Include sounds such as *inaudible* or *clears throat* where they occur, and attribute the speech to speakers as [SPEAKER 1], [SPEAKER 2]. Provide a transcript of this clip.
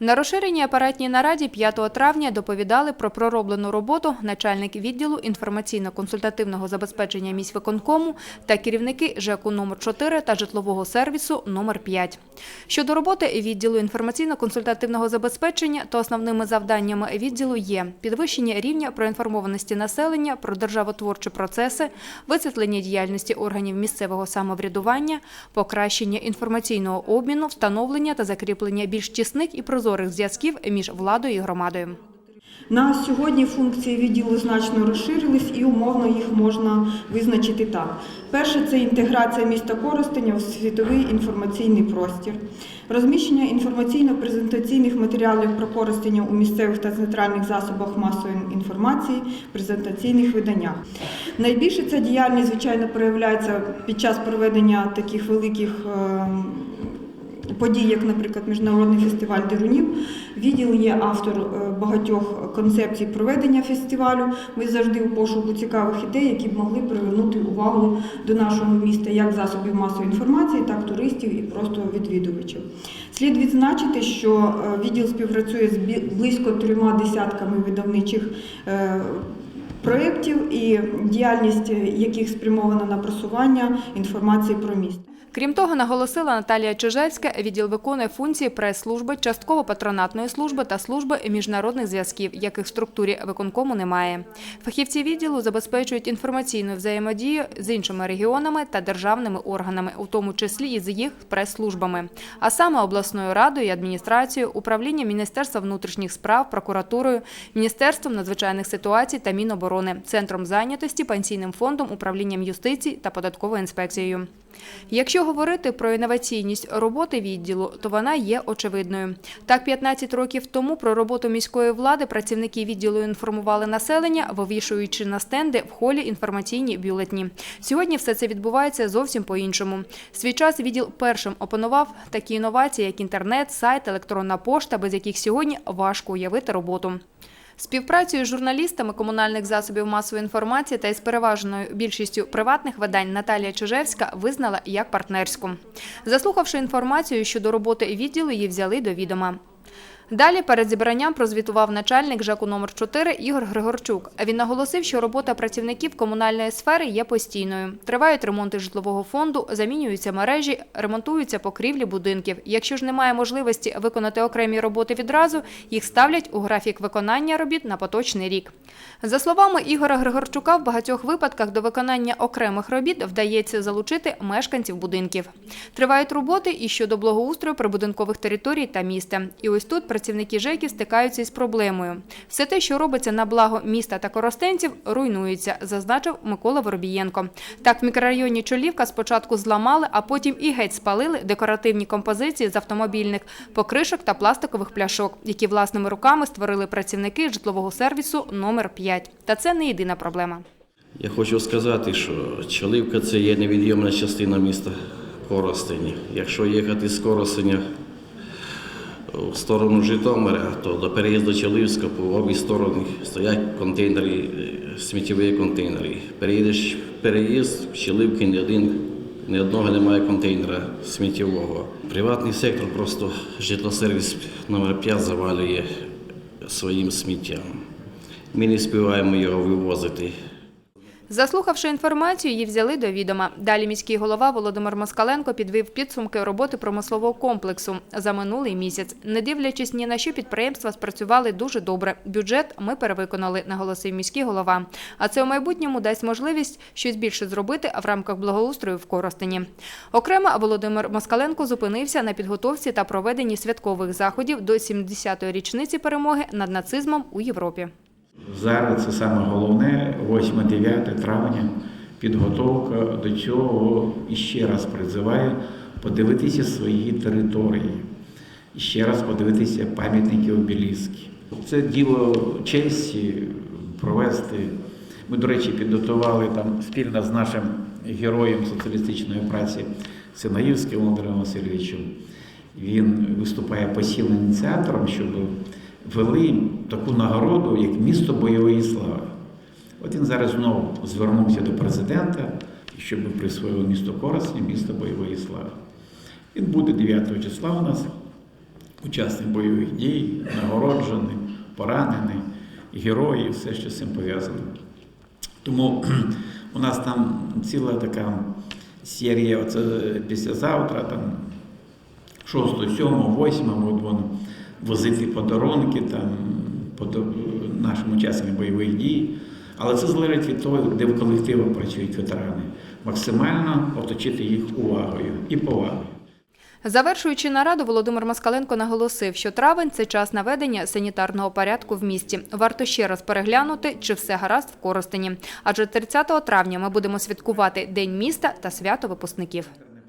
[SPEAKER 1] На розширеній апаратній нараді 5 травня доповідали про пророблену роботу начальник відділу інформаційно-консультативного забезпечення міськвиконкому та керівники ЖЕКу номер 4 та житлового сервісу номер 5. Щодо роботи відділу інформаційно-консультативного забезпечення, то основними завданнями відділу є підвищення рівня проінформованості населення про державотворчі процеси, висвітлення діяльності органів місцевого самоврядування, покращення інформаційного обміну, встановлення та закріплення більш тісних і прозорих зв'язків між владою і громадою.
[SPEAKER 2] На сьогодні функції відділу значно розширились і умовно їх можна визначити так. Перше це інтеграція міста Коростеня в світовий інформаційний простір, розміщення інформаційно-презентаційних матеріалів про Коростеня у місцевих та центральних засобах масової інформації, презентаційних виданнях. Найбільше ця діяльність, звичайно, проявляється під час проведення таких великих. Подій, як, наприклад, Міжнародний фестиваль дерунів. Відділ є автор е, багатьох концепцій проведення фестивалю. Ми завжди у пошуку цікавих ідей, які б могли привернути увагу до нашого міста як засобів масової інформації, так туристів і просто відвідувачів. Слід відзначити, що е, відділ співпрацює з близько трьома десятками видавничих. е, Проєктів і діяльність яких спрямована на просування інформації про місто.
[SPEAKER 1] Крім того, наголосила Наталія Чижевська, відділ виконує функції прес-служби, частково патронатної служби та служби міжнародних зв'язків, яких в структурі виконкому немає. Фахівці відділу забезпечують інформаційну взаємодію з іншими регіонами та державними органами, у тому числі і з їх прес-службами, а саме обласною радою і адміністрацією, управлінням Міністерства внутрішніх справ, прокуратурою, Міністерством надзвичайних ситуацій та Міноборони, центром зайнятості, пенсійним фондом, управлінням юстиції та податковою інспекцією. Якщо говорити про інноваційність роботи відділу, то вона є очевидною. Так, 15 років тому про роботу міської влади працівники відділу інформували населення, вивішуючи на стенди в холі інформаційні бюлетні. Сьогодні все це відбувається зовсім по-іншому. Свій час відділ першим опанував такі інновації, як інтернет, сайт, електронна пошта, без яких сьогодні важко уявити роботу. Співпрацею з журналістами комунальних засобів масової інформації та із переважною більшістю приватних видань Наталія Чижевська визнала як партнерську. Заслухавши інформацію щодо роботи відділу, її взяли до відома. Далі перед зібранням прозвітував начальник ЖЕКу номер 4 Ігор Григорчук. Він наголосив, що робота працівників комунальної сфери є постійною. Тривають ремонти житлового фонду, замінюються мережі, ремонтуються покрівлі будинків. Якщо ж немає можливості виконати окремі роботи відразу, їх ставлять у графік виконання робіт на поточний рік. За словами Ігора Григорчука, в багатьох випадках до виконання окремих робіт вдається залучити мешканців будинків. Тривають роботи і щодо благоустрою прибудинкових територій та міста. І ось тут працівники ЖЕКів стикаються із проблемою. Все те, що робиться на благо міста та коростенців, руйнується, зазначив Микола Воробієнко. Так, в мікрорайоні Чолівка спочатку зламали, а потім і геть спалили декоративні композиції з автомобільних покришок та пластикових пляшок, які власними руками створили працівники житлового сервісу номер 5. Та це не єдина проблема.
[SPEAKER 3] Я хочу сказати, що Чолівка це є невід'ємна частина міста Коростені. Якщо їхати з Коростеня в сторону Житомира, то до переїзду Чолівська по обі сторони стоять контейнери, е, сміттєві контейнери. Переїдеш переїзд в Чолівки ні один. Ні одного немає контейнера сміттєвого. Приватний сектор просто житлосервіс номер 5 завалює своїм сміттям. Ми не співаємо його вивозити.
[SPEAKER 1] Заслухавши інформацію, її взяли до відома. Далі міський голова Володимир Москаленко підвів підсумки роботи промислового комплексу за минулий місяць. Не дивлячись ні на що, підприємства спрацювали дуже добре. Бюджет ми перевиконали, наголосив міський голова. А це у майбутньому дасть можливість щось більше зробити в рамках благоустрою в Коростені. Окремо Володимир Москаленко зупинився на підготовці та проведенні святкових заходів до 70-ї річниці перемоги над нацизмом у Європі.
[SPEAKER 4] Зараз це саме головне, 8-9 травня, підготовка до цього і ще раз призиваю подивитися свої території, ще раз подивитися пам'ятники обеліски. Це діло честі провести. Ми, до речі, підготували там спільно з нашим героєм соціалістичної праці Синаївським Володимиром Васильовичем. Він виступає посильним ініціатором, щоб ввели таку нагороду, як місто бойової слави. От він зараз знову звернувся до президента, щоб присвоїв місто Коростень, місто бойової слави. Він буде 9 числа у нас учасник бойових дій, нагороджений, поранений, герої, все, що з цим пов'язано. Тому *clears throat* у нас там ціла така серія, оце післязавтра, там 6, 7, 8 будемо возити подарунки там, нашим учасникам бойових дій. Але це залежить від того, де в колективах працюють ветерани. Максимально оточити їх увагою і повагою.
[SPEAKER 1] Завершуючи нараду, Володимир Москаленко наголосив, що травень це час наведення санітарного порядку в місті. Варто ще раз переглянути, чи все гаразд в Коростені. Адже 30 травня ми будемо святкувати День міста та свято випускників.